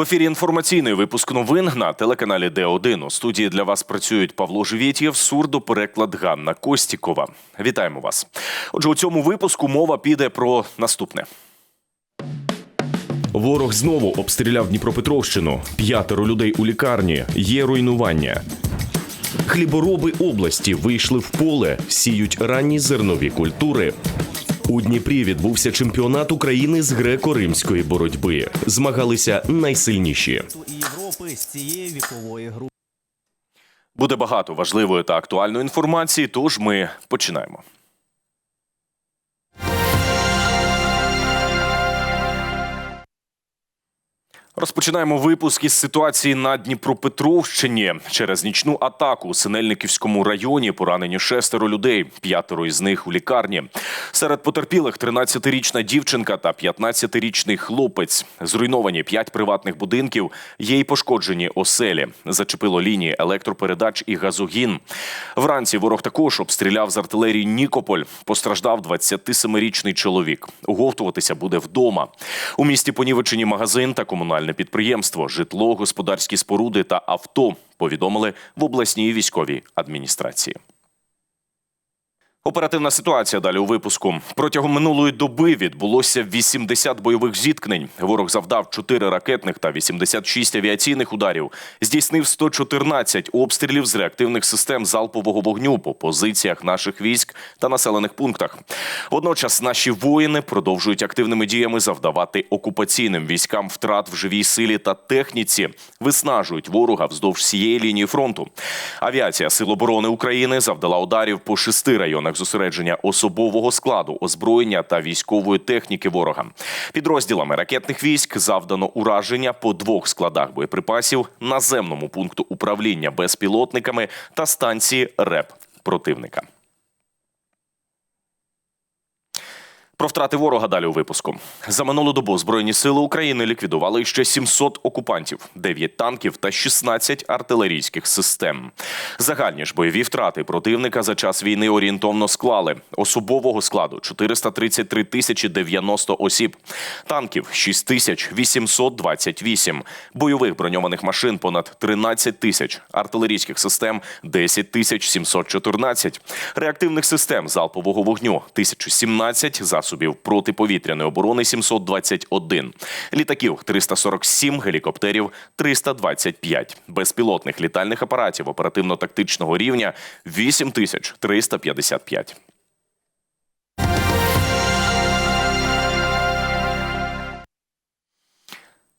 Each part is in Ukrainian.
В ефірі інформаційний випуск новин на телеканалі Д1. У студії для вас працюють Павло Живєтєв, сурдопереклад Ганна Костікова. Вітаємо вас. Отже, у цьому випуску мова піде про наступне. Ворог знову обстріляв Дніпропетровщину. П'ятеро людей у лікарні. Є руйнування. Хлібороби області вийшли в поле, сіють ранні зернові культури. У Дніпрі відбувся чемпіонат України з греко-римської боротьби. Змагалися найсильніші. Європи з цієї вікової групи. Буде багато важливої та актуальної інформації, тож ми починаємо. Розпочинаємо випуск із ситуації на Дніпропетровщині. Через нічну атаку у Синельниківському районі поранені шестеро людей, п'ятеро із них у лікарні. Серед потерпілих 13-річна дівчинка та 15-річний хлопець. Зруйновані п'ять приватних будинків, є й пошкоджені оселі. Зачепило лінії електропередач і газогін. Вранці ворог також обстріляв з артилерії Нікополь. Постраждав 27-річний чоловік. Уговтуватися буде вдома. У місті понівечені магазин та комунальне підприємство, житло, господарські споруди та авто. Повідомили в обласній військовій адміністрації. Оперативна ситуація далі у випуску. Протягом минулої доби відбулося 80 бойових зіткнень. Ворог завдав 4 ракетних та 86 авіаційних ударів. Здійснив 114 обстрілів з реактивних систем залпового вогню по позиціях наших військ та населених пунктах. Водночас наші воїни продовжують активними діями завдавати окупаційним військам втрат в живій силі та техніці, виснажують ворога вздовж всієї лінії фронту. Авіація Сил оборони України завдала ударів по шести районах зосередження особового складу, озброєння та військової техніки ворога. Підрозділами ракетних військ завдано ураження по двох складах боєприпасів, наземному пункту управління безпілотниками та станції РЕП противника. Про втрати ворога далі у випуску. За минулу добу Збройні сили України ліквідували ще 700 окупантів, 9 танків та 16 артилерійських систем. Загальні ж бойові втрати противника за час війни орієнтовно склали. Особового складу 433 тисячі 90 осіб, танків 6 тисяч 828, бойових броньованих машин понад 13 тисяч, артилерійських систем 10 тисяч 714, реактивних систем залпового вогню 1017, засобів протиповітряної оборони 721, літаків 347, гелікоптерів 325, безпілотних літальних апаратів оперативно-тактичного рівня 8355.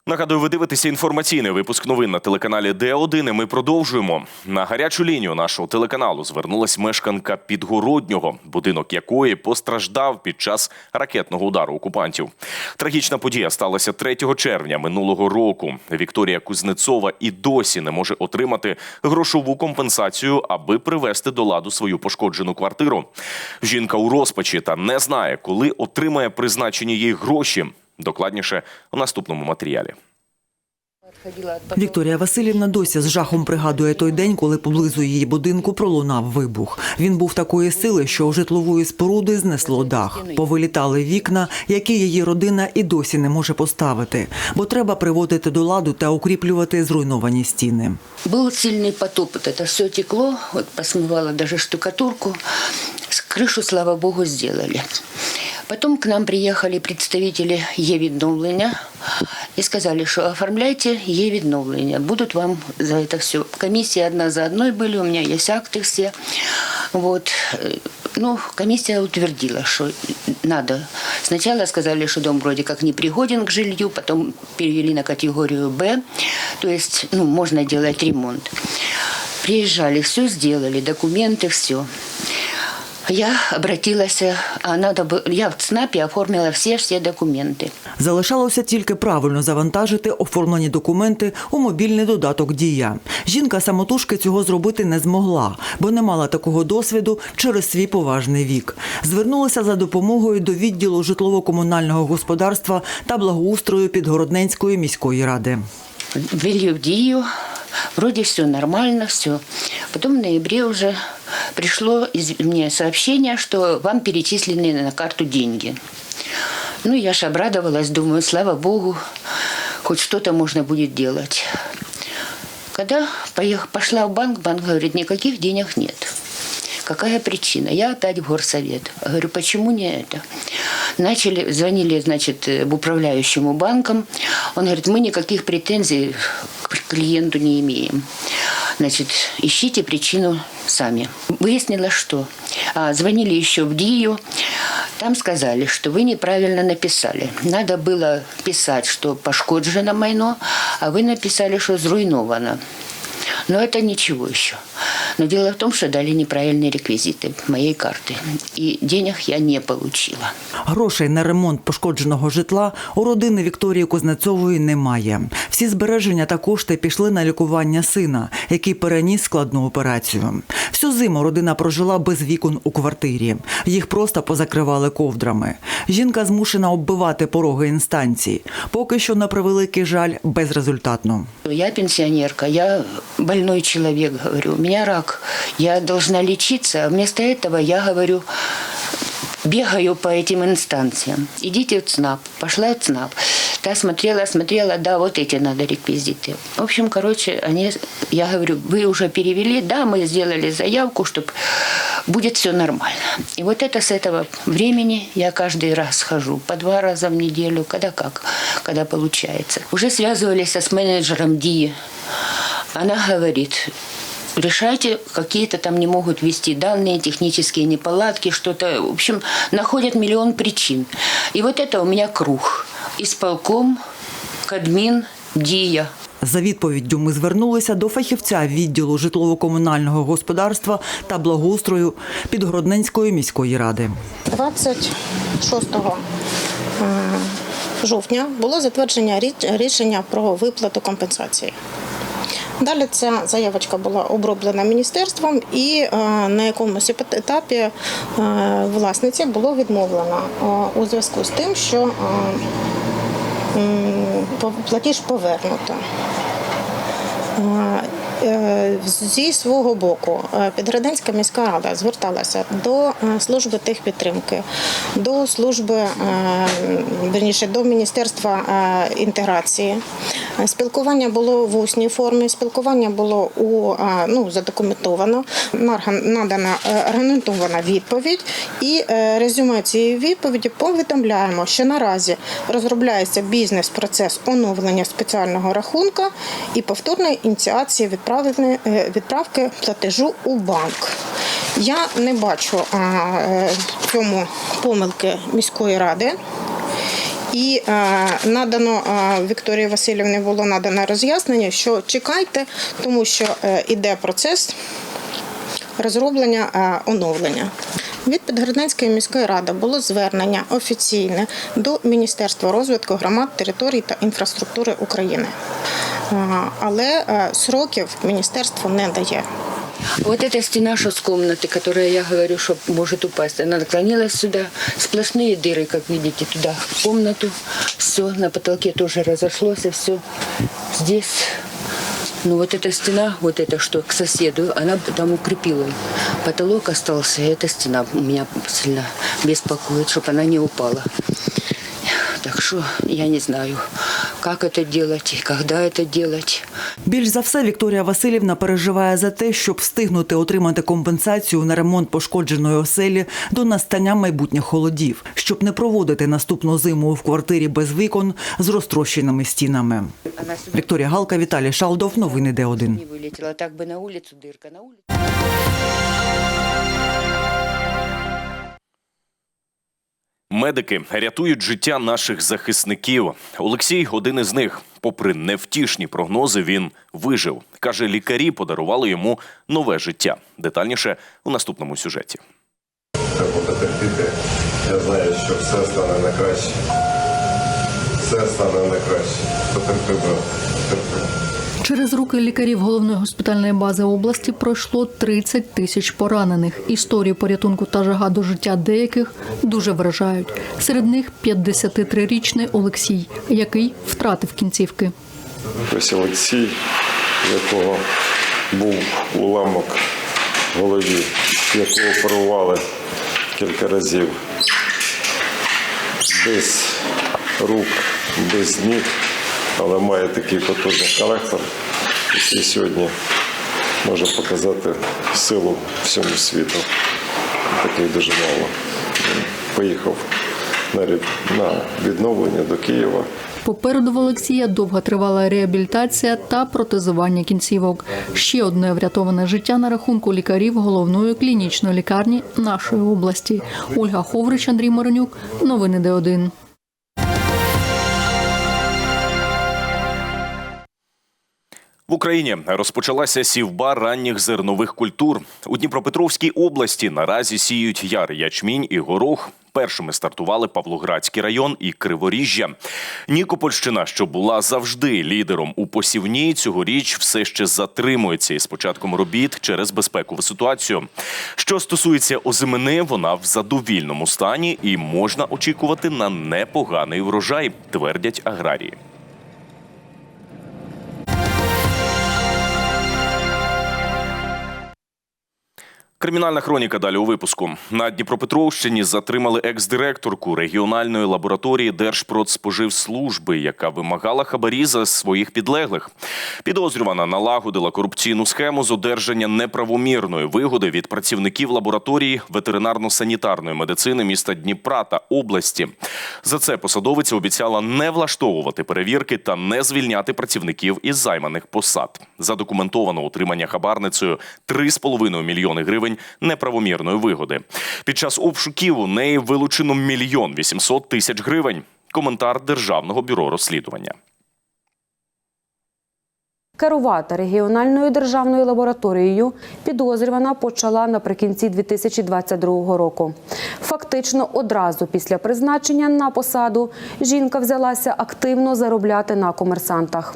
Нагадую, ви дивитеся інформаційний випуск новин на телеканалі Д1. і Ми продовжуємо на гарячу лінію нашого телеканалу. Звернулась мешканка Підгороднього, будинок якої постраждав під час ракетного удару окупантів. Трагічна подія сталася 3 червня минулого року. Вікторія Кузнецова і досі не може отримати грошову компенсацію, аби привести до ладу свою пошкоджену квартиру. Жінка у розпачі та не знає, коли отримає призначені їй гроші. Докладніше у наступному матеріалі. Вікторія Васильівна досі з жахом пригадує той день, коли поблизу її будинку пролунав вибух. Він був такої сили, що у житлової споруди знесло дах. Повилітали вікна, які її родина і досі не може поставити, бо треба приводити до ладу та укріплювати зруйновані стіни. Был сильный потоп, вот это все текло, вот посмывало даже штукатурку. С- Крышу, слава богу, сделали. Потом к нам приехали представители Е-відновлення и сказали, что оформляйте Е-відновлення. Будут вам за это все. Комиссия одна за одной были, у меня есть акты все. Вот. Ну, комиссия утвердила, что надо. Сначала сказали, что дом вроде как непригоден к жилью, потом перевели на категорию Б, то есть, ну, можно делать ремонт. Приезжали, все сделали, документы, все. Я обратилась, а надо бы, я в ЦНАПе оформила все-все документы. Залишалося тільки правильно завантажити оформлені документи у мобільний додаток Дія. Жінка самотужки цього зробити не змогла, бо не мала такого досвіду через свій поважний вік. Звернулася за допомогою до відділу житлово-комунального господарства та благоустрою Підгородненської міської ради. Ввели в Дию, вроде все нормально, все. Потом в ноябре уже пришло из- мне сообщение, что вам перечислены на карту деньги. Ну, я ж обрадовалась, думаю, слава богу, хоть что-то можно будет делать. Когда поех- пошла в банк, банк говорит, никаких денег нет. Какая причина? Я опять в горсовет. Говорю, почему не это? Начали, звонили, значит, э, в управляющему банком. Он говорит, мы никаких претензий к клиенту не имеем. Значит, ищите причину сами. Выяснилось, что а, звонили еще в ДИЮ. Там сказали, что вы неправильно написали. Надо было писать, что пошкоджено майно, а вы написали, что зруйновано. Но это ничего еще. Но дело в том, что дали неправильные реквизиты моей карты. И денег я не получила. Грошей на ремонт пошкодженого житла у родини Вікторії Кузнецової немає. Всі збереження та кошти пішли на лікування сина, який переніс складну операцію. Всю зиму родина прожила без вікон у квартирі. Їх просто позакривали ковдрами. Жінка змушена оббивати пороги інстанцій. Поки що, на превеликий жаль, безрезультатно. Я пенсионерка, я больной человек, говорю, у меня рак, Я должна лечиться, а вместо этого я говорю, бегаю по этим инстанциям. Идите в ЦНАП. Пошла в ЦНАП. Та смотрела, смотрела, да, вот эти надо реквизиты. В общем, короче, они, я говорю, вы уже перевели, да, мы сделали заявку, чтобы будет все нормально. И вот это с этого времени я каждый раз хожу, по два раза в неделю, когда как, когда получается. Уже связывались с менеджером ДИИ. Она говорит, решайте, какие-то там не могут ввести данные, технические неполадки, что-то. В общем, находят миллион причин. И вот это у меня круг. Исполком, Кадмин, ДИЯ. За відповіддю ми звернулися до фахівця відділу житлово-комунального господарства та благоустрою Підгородненської міської ради. 26 е, жовтня було затвердження рі- рішення про виплату компенсації. Далі ця заявочка була оброблена міністерством, і е, на якомусь етапі е, власниці було відмовлено е, у зв'язку з тим, що платіж повернуто. Зі свого боку Підграденська міська рада зверталася до служби техпідтримки, до служби верніше до міністерства інтеграції. Е, Спілкування було в усній формі, спілкування було у е, ну задокументовано. Надана е, аргументована відповідь, і резюме цієї відповіді повідомляємо, що наразі розробляється бізнес-процес оновлення спеціального рахунка і повторної ініціації відправки платежу у банк. Я не бачу в цьому помилки міської ради. І е, надано е, Вікторії Васильівні було надано роз'яснення, що чекайте, тому що е, іде процес розроблення оновлення. Від Підгородненської міської ради було звернення офіційне до Міністерства розвитку громад, територій та інфраструктури України. Але сроків міністерство не дає. Вот эта стена, что с комнаты, которая, я говорю, что может упасть, она наклонилась сюда. Сплошные дыры, как видите, туда, в комнату. Все, на потолке тоже разошлось, все. Здесь, ну вот эта стена, вот это что, к соседу, она там укрепила. Потолок остался, и эта стена меня сильно беспокоит, чтобы она не упала. Так что я не знаю, как это делать и когда это делать. Більш за все, Вікторія Васильівна переживає за те, щоб встигнути отримати компенсацію на ремонт пошкодженої оселі до настання майбутніх холодів, щоб не проводити наступну зиму в квартирі без вікон з розтрощеними стінами. Вікторія Галка, Віталій Шалдов. Новини Д1. Медики рятують життя наших захисників. Олексій один із них. Попри невтішні прогнози, він вижив. Каже, лікарі подарували йому нове життя. Детальніше у наступному сюжеті. Треба потерпіти. Я знаю, що все стане на краще. Все стане на краще. Потерпи, брат. Потерпи. Через руки лікарів головної госпітальної бази області пройшло 30 тисяч поранених. Історії порятунку та жага до життя деяких дуже вражають. Серед них 53-річний Олексій, який втратив кінцівки. Ось Олексій, якого був уламок в голові, якого оперували кілька разів. Без рук, без ніг, але має такий потужний характер, який сьогодні може показати силу всьому світу. Таких дуже мало. Поїхав на відновлення до Києва. Попереду в Олексія довготривала реабілітація та протезування кінцівок. Ще одне врятоване життя на рахунку лікарів головної клінічної лікарні нашої області. Ольга Ховрич, Андрій Моронюк. Новини Д1. В Україні розпочалася сівба ранніх зернових культур. У Дніпропетровській області наразі сіють яр, ячмінь і горох. Першими стартували Павлоградський район і Криворіжжя. Нікопольщина, що була завжди лідером у посівній, цьогоріч все ще затримується із початком робіт через безпекову ситуацію. Що стосується озимини, вона в задовільному стані і можна очікувати на непоганий врожай, твердять аграрії. Кримінальна хроніка далі у випуску на Дніпропетровщині затримали екс-директорку регіональної лабораторії Держпродспоживслужби, яка вимагала хабарі за своїх підлеглих. Підозрювана налагодила корупційну схему з одержання неправомірної вигоди від працівників лабораторії ветеринарно-санітарної медицини міста Дніпра та області. За це посадовиця обіцяла не влаштовувати перевірки та не звільняти працівників із займаних посад. Задокументовано отримання хабарницею 3,5 мільйони гривень неправомірної вигоди. Під час обшуків у неї вилучено мільйон 800 тисяч гривень. Коментар Державного бюро розслідування. Керувати регіональною державною лабораторією підозрювана почала наприкінці 2022 року. Фактично, одразу після призначення на посаду жінка взялася активно заробляти на комерсантах.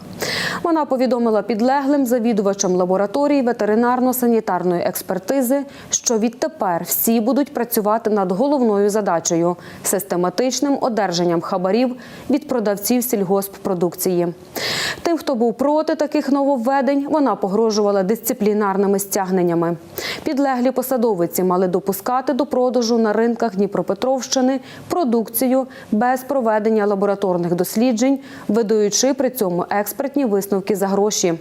Вона повідомила підлеглим завідувачам лабораторії ветеринарно-санітарної експертизи, що відтепер всі будуть працювати над головною задачею систематичним одержанням хабарів від продавців сільгосппродукції. Тим, хто був проти таких нововведень, вона погрожувала дисциплінарними стягненнями. Підлеглі посадовиці мали допускати до продажу на ринках Дніпропетровщини продукцію без проведення лабораторних досліджень, видаючи при цьому експертні висновки за гроші.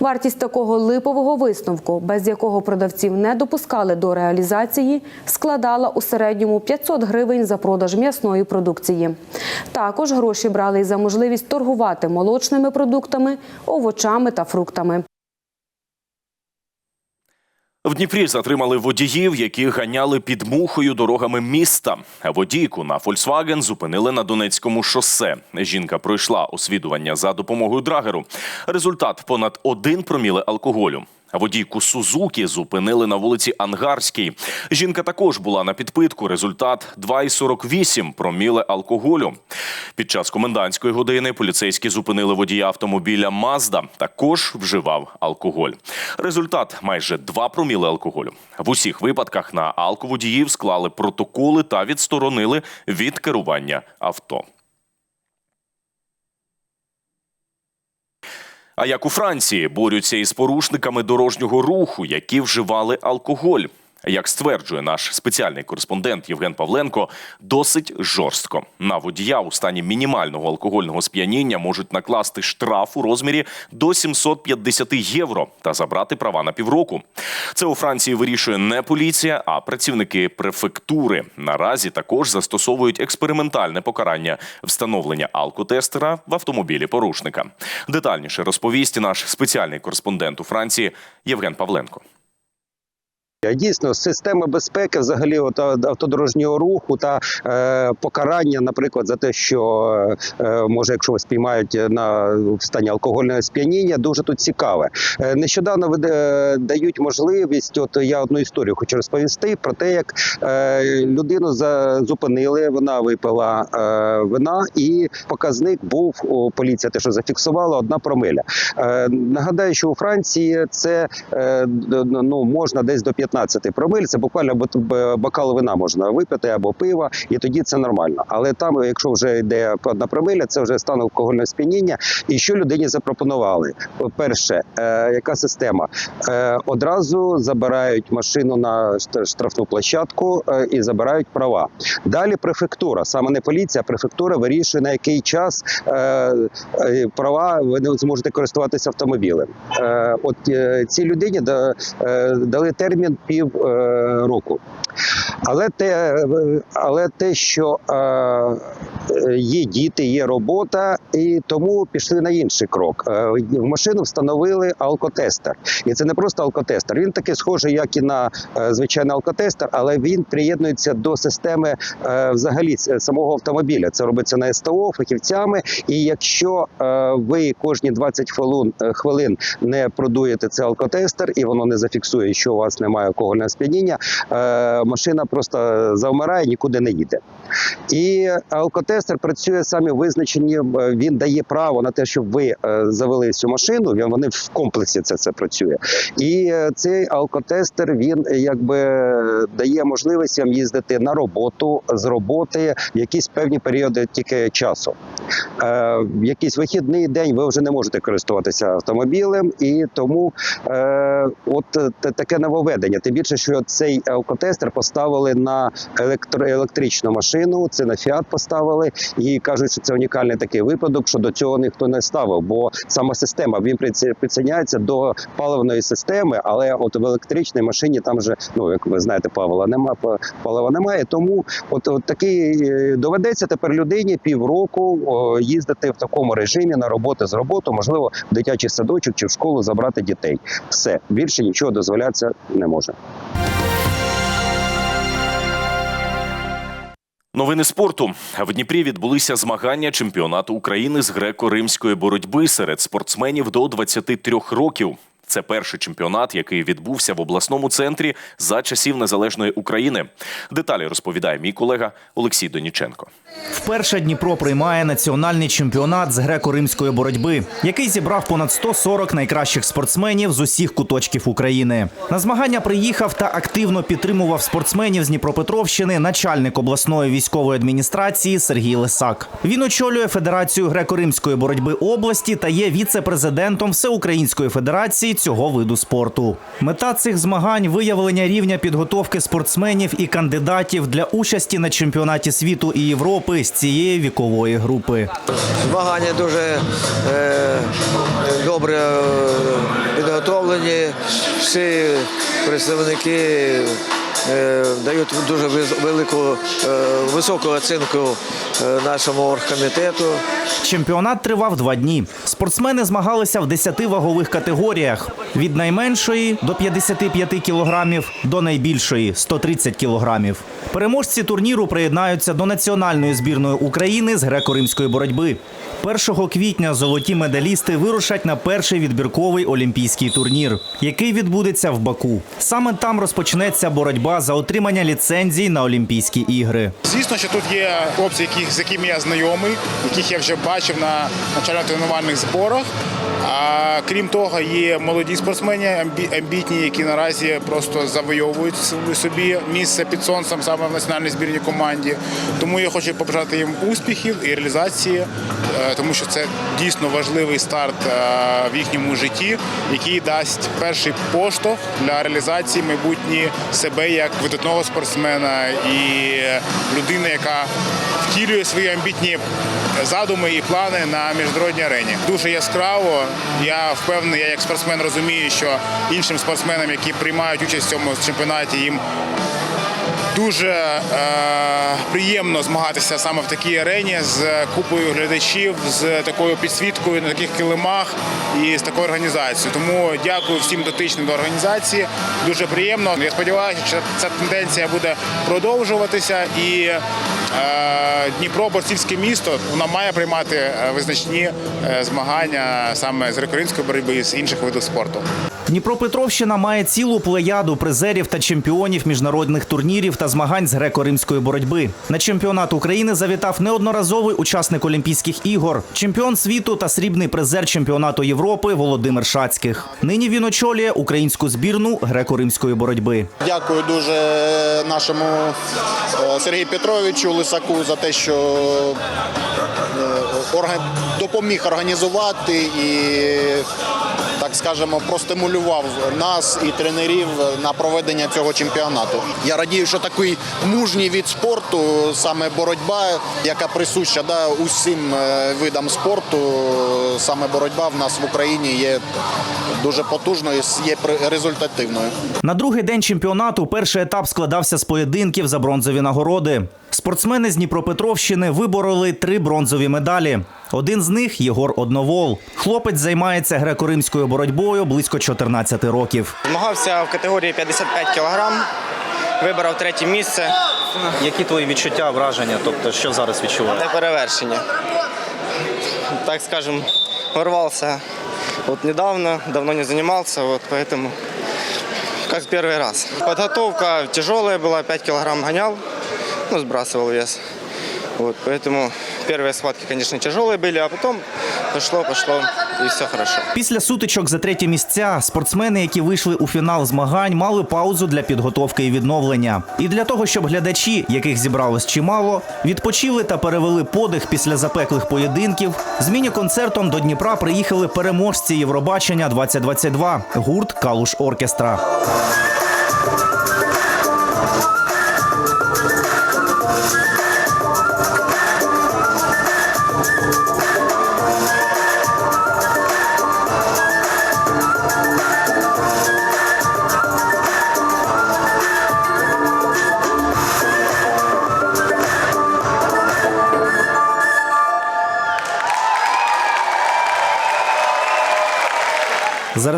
Вартість такого липового висновку, без якого продавців не допускали до реалізації, складала у середньому 500 гривень за продаж м'ясної продукції. Також гроші брали й за можливість торгувати молочними продуктами, овочами та фруктами. В Дніпрі затримали водіїв, які ганяли під мухою дорогами міста. Водійку на Фольксваген зупинили на Донецькому шосе. Жінка пройшла освідування за допомогою драгеру. Результат понад один проміли алкоголю. Водійку Сузукі зупинили на вулиці Ангарській. Жінка також була на підпитку. Результат 2,48 проміле алкоголю. Під час комендантської години поліцейські зупинили водія автомобіля Мазда. Також вживав алкоголь. Результат майже 2 проміле алкоголю. В усіх випадках на алководіїв склали протоколи та відсторонили від керування авто. А як у Франції борються із порушниками дорожнього руху, які вживали алкоголь. Як стверджує наш спеціальний кореспондент Євген Павленко, досить жорстко на водія у стані мінімального алкогольного сп'яніння можуть накласти штраф у розмірі до 750 євро та забрати права на півроку. Це у Франції вирішує не поліція, а працівники префектури. Наразі також застосовують експериментальне покарання встановлення алкотестера в автомобілі порушника. Детальніше розповість наш спеціальний кореспондент у Франції Євген Павленко. Дійсно, система безпеки, взагалі, от, автодорожнього руху та е, покарання, наприклад, за те, що е, може, якщо вас спіймають на в стані алкогольного сп'яніння, дуже тут цікаве. Е, нещодавно е, дають можливість. От я одну історію хочу розповісти про те, як е, людину за, зупинили, вона випила е, вина, і показник був у поліція, те, що зафіксувала, одна промиля. Е, нагадаю, що у Франції це е, ну можна десь до 15 15 промиль, це буквально бокал вина можна випити або пива, і тоді це нормально. Але там, якщо вже йде одна промиля, це вже стан алкогольного сп'яніння. І що людині запропонували? Перше, е, яка система? Е, одразу забирають машину на шт- штрафну площадку е, і забирають права. Далі префектура, саме не поліція, а префектура вирішує на який час е, е, права ви не зможете користуватися автомобілем. Е, от е, цій людині е, дали термін пів е, року. Але те, е, але те, що е, є діти, є робота, і тому пішли на інший крок. В машину встановили алкотестер, і це не просто алкотестер. Він такий схожий, як і на звичайний алкотестер, але він приєднується до системи взагалі самого автомобіля. Це робиться на СТО фахівцями. І якщо ви кожні 20 хвилин, не продуєте цей алкотестер, і воно не зафіксує, що у вас немає алкогольного сп'яніння, е, машина просто завмирає, нікуди не їде. І алкотестер працює самі визначені. е, Він дає право на те, щоб ви е, завели цю машину. Вони в комплексі це, це працює. І цей алкотестер він якби дає можливість вам їздити на роботу з роботи в якісь певні періоди тільки часу. В якийсь вихідний день ви вже не можете користуватися автомобілем, і тому от таке нововведення. Тим більше, що цей алкотестер поставили на електро- електричну машину, це на Фіат поставили, і кажуть, що це унікальний такий випадок, що до цього ніхто не ставив, бо сама система він приці- до паливної системи, але от в електричній машині там же, ну як ви знаєте, павла немає, палива немає. Тому от, от такий е, доведеться тепер людині півроку о, їздити в такому режимі на роботу з роботу, можливо, в дитячий садочок чи в школу забрати дітей. Все більше нічого дозволятися не може. Новини спорту в Дніпрі відбулися змагання чемпіонату України з греко-римської боротьби серед спортсменів до 23 років. Це перший чемпіонат, який відбувся в обласному центрі за часів незалежної України. Деталі розповідає мій колега Олексій Доніченко. Вперше Дніпро приймає національний чемпіонат з греко-римської боротьби, який зібрав понад 140 найкращих спортсменів з усіх куточків України. На змагання приїхав та активно підтримував спортсменів з Дніпропетровщини начальник обласної військової адміністрації Сергій Лисак. Він очолює Федерацію греко-римської боротьби області та є віце-президентом Всеукраїнської федерації цього виду спорту. Мета цих змагань виявлення рівня підготовки спортсменів і кандидатів для участі на чемпіонаті світу і Європи з цієї вікової групи. Змагання дуже е, добре е, підготовлені. Всі представники дають дуже велику е, високу оцінку е, нашому оргкомітету. Чемпіонат тривав два дні. Спортсмени змагалися в 10 вагових категоріях: від найменшої до 55 кілограмів до найбільшої 130 кілограмів. Переможці турніру приєднаються до національної збірної України з греко-римської боротьби. 1 квітня золоті медалісти вирушать на перший відбірковий олімпійський турнір, який відбудеться в Баку. Саме там розпочнеться боротьба за отримання ліцензій на Олімпійські ігри. Звісно, що тут є хлопці, яких, з якими я знайомий, яких я вже бачив на навчально-тренувальних зборах. А крім того, є молоді спортсмени, амбітні, які наразі просто завойовують собі місце під сонцем саме в національній збірній команді. Тому я хочу побажати їм успіхів і реалізації, е, тому що це дійсно важливий старт е, в їхньому житті, який дасть перший поштовх для реалізації майбутнє себе як видатного спортсмена і людини, яка втілює свої амбітні задуми і плани на міжнародній арені. Дуже яскраво. Я впевнений, я як спортсмен розумію, що іншим спортсменам, які приймають участь в цьому чемпіонаті, їм Дуже е, приємно змагатися саме в такій арені з купою глядачів, з такою підсвіткою на таких килимах і з такою організацією. Тому дякую всім дотичним до організації. Дуже приємно. Я сподіваюся, що ця тенденція буде продовжуватися і е, Дніпро борцівське місто воно має приймати е, визначні е, змагання саме з рекордської боротьби і з інших видів спорту. Дніпропетровщина має цілу плеяду призерів та чемпіонів міжнародних турнірів та змагань з греко-римської боротьби. На чемпіонат України завітав неодноразовий учасник Олімпійських ігор, чемпіон світу та срібний призер чемпіонату Європи Володимир Шацьких. Нині він очолює українську збірну греко-римської боротьби. Дякую дуже нашому Сергію Петровичу Лисаку за те, що е, допоміг організувати і, так скажемо, простимулював нас і тренерів на проведення цього чемпіонату. Я радію, що такий мужній від спорту, саме боротьба, яка присуща да, усім е, видам спорту, саме боротьба в нас в Україні є дуже потужною, є результативною. На другий день чемпіонату перший етап складався з поєдинків за бронзові нагороди. Спортсмени з Дніпропетровщини вибороли три бронзові медалі. Один з них Єгор Одновол. Хлопець займається греко-римською боротьбою близько 14 років. Змагався в категорії 55 кг, вибрав третє місце. Які твої відчуття, враження? Тобто, що зараз відчуваєш? Це перевершення. Так скажем, ворвался вот недавно, давно не занимался, вот поэтому как первый раз. Подготовка тяжелая была, 5 килограмм гонял, ну, сбрасывал вес. Вот, поэтому первые схватки, конечно, тяжелые были, а потом пошло, пошло, и все хорошо. Після сутичок за треті місця спортсмени, які вийшли у фінал змагань, мали паузу для підготовки і відновлення. І для того, щоб глядачі, яких зібралось чимало, відпочили та перевели подих після запеклих поєдинків, з міні-концертом до Дніпра приїхали переможці Євробачення 2022 гурт Калуш Оркестра.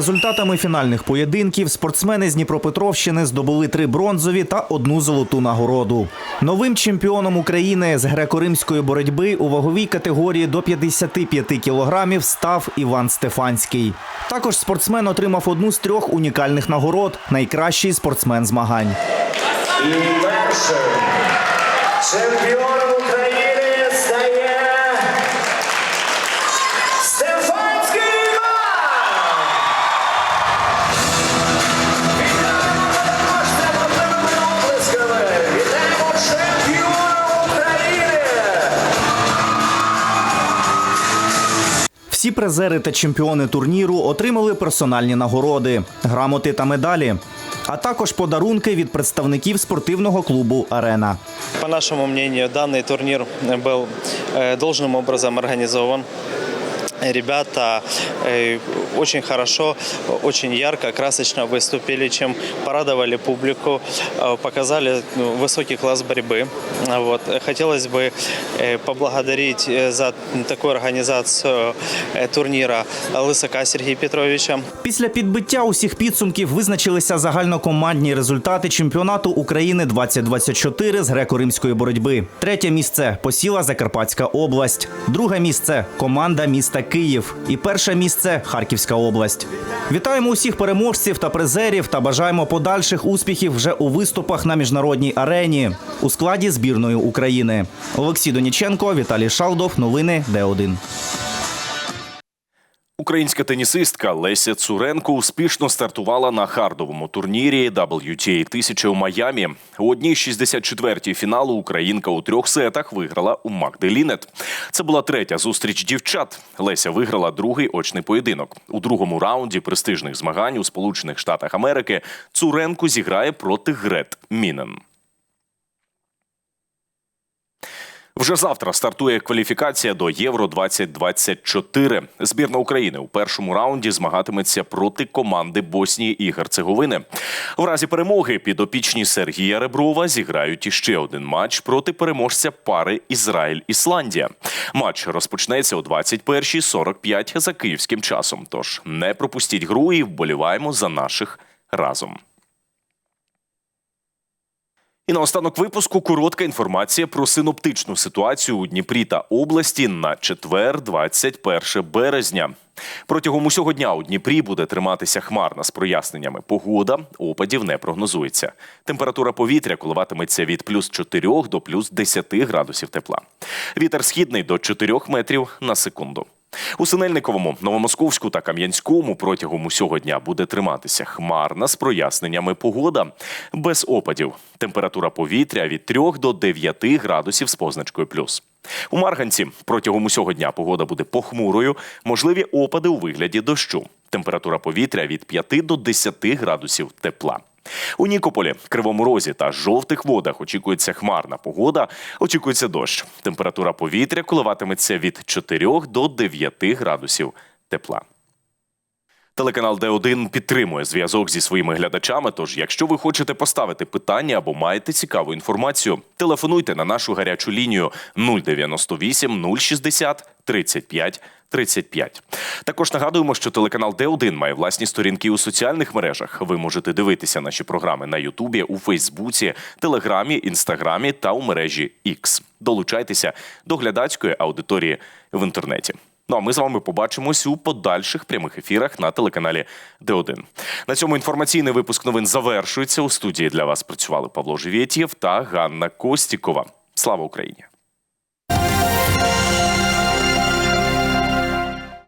Результатами фінальних поєдинків спортсмени з Дніпропетровщини здобули три бронзові та одну золоту нагороду. Новим чемпіоном України з греко-римської боротьби у ваговій категорії до 55 кілограмів став Іван Стефанський. Також спортсмен отримав одну з трьох унікальних нагород найкращий спортсмен змагань. І першим чемпіоном Всі призери та чемпіони турніру отримали персональні нагороди, грамоти та медалі, а також подарунки від представників спортивного клубу Арена. По нашему мнению, данный турнир был э, должным образом организован. Ребята э, очень хорошо, очень ярко, красочно выступили, чем порадовали публику, э, показали ну, высокий класс борьбы. А Вот. Хотелось бы э, поблагодарить э, за такую организацию э, турнира Лысака Сергея Петровича. Після підбиття усіх підсумків визначилися загальнокомандні результати чемпіонату України 2024 з греко-римської боротьби. Третє місце посіла Закарпатська область, друге місце команда міста Київ і перше місце Харківська область. Вітаємо усіх переможців та призерів та бажаємо подальших успіхів вже у виступах на міжнародній арені у складі збірної України. Олексій Доніченко, Віталій Шалдов. Новини Д1. Українська тенісистка Леся Цуренко успішно стартувала на хардовому турнірі WTA 1000 у Майамі. У одній 64-й фіналу Українка у трьох сетах виграла у Магди Лінет. Це була третя зустріч дівчат. Леся виграла другий очний поєдинок. У другому раунді престижних змагань у Сполучених Штатах Америки Цуренко зіграє проти Грет Мінен. Вже завтра стартує кваліфікація до Євро 2024. Збірна України у першому раунді змагатиметься проти команди Боснії і Герцеговини. В разі перемоги підопічні Сергія Реброва зіграють іще один матч проти переможця пари Ізраїль-Ісландія. Матч розпочнеться о 21.45 за київським часом. Тож не пропустіть гру і вболіваємо за наших разом. І на останок випуску коротка інформація про синоптичну ситуацію у Дніпрі та області на четвер, 21 березня. Протягом усього дня у Дніпрі буде триматися хмарна з проясненнями. Погода опадів не прогнозується. Температура повітря коливатиметься від плюс 4 до плюс 10 градусів тепла. Вітер східний до 4 метрів на секунду. У Синельниковому, Новомосковську та Кам'янському протягом усього дня буде триматися хмарна з проясненнями погода без опадів. Температура повітря від 3 до 9 градусів з позначкою плюс. У Марганці протягом усього дня погода буде похмурою, можливі опади у вигляді дощу. Температура повітря від 5 до 10 градусів тепла. У Нікополі, Кривому Розі та жовтих водах очікується хмарна погода, очікується дощ. Температура повітря коливатиметься від 4 до 9 градусів тепла. Телеканал Д1 підтримує зв'язок зі своїми глядачами. Тож, якщо ви хочете поставити питання або маєте цікаву інформацію, телефонуйте на нашу гарячу лінію 098 060 35 35. Також нагадуємо, що телеканал Д1 має власні сторінки у соціальних мережах. Ви можете дивитися наші програми на Ютубі, у Фейсбуці, Телеграмі, Інстаграмі та у мережі X. Долучайтеся до глядацької аудиторії в інтернеті. Ну а ми з вами побачимось у подальших прямих ефірах на телеканалі Д1. На цьому інформаційний випуск новин завершується. У студії для вас працювали Павло Живєтєв та Ганна Костікова. Слава Україні!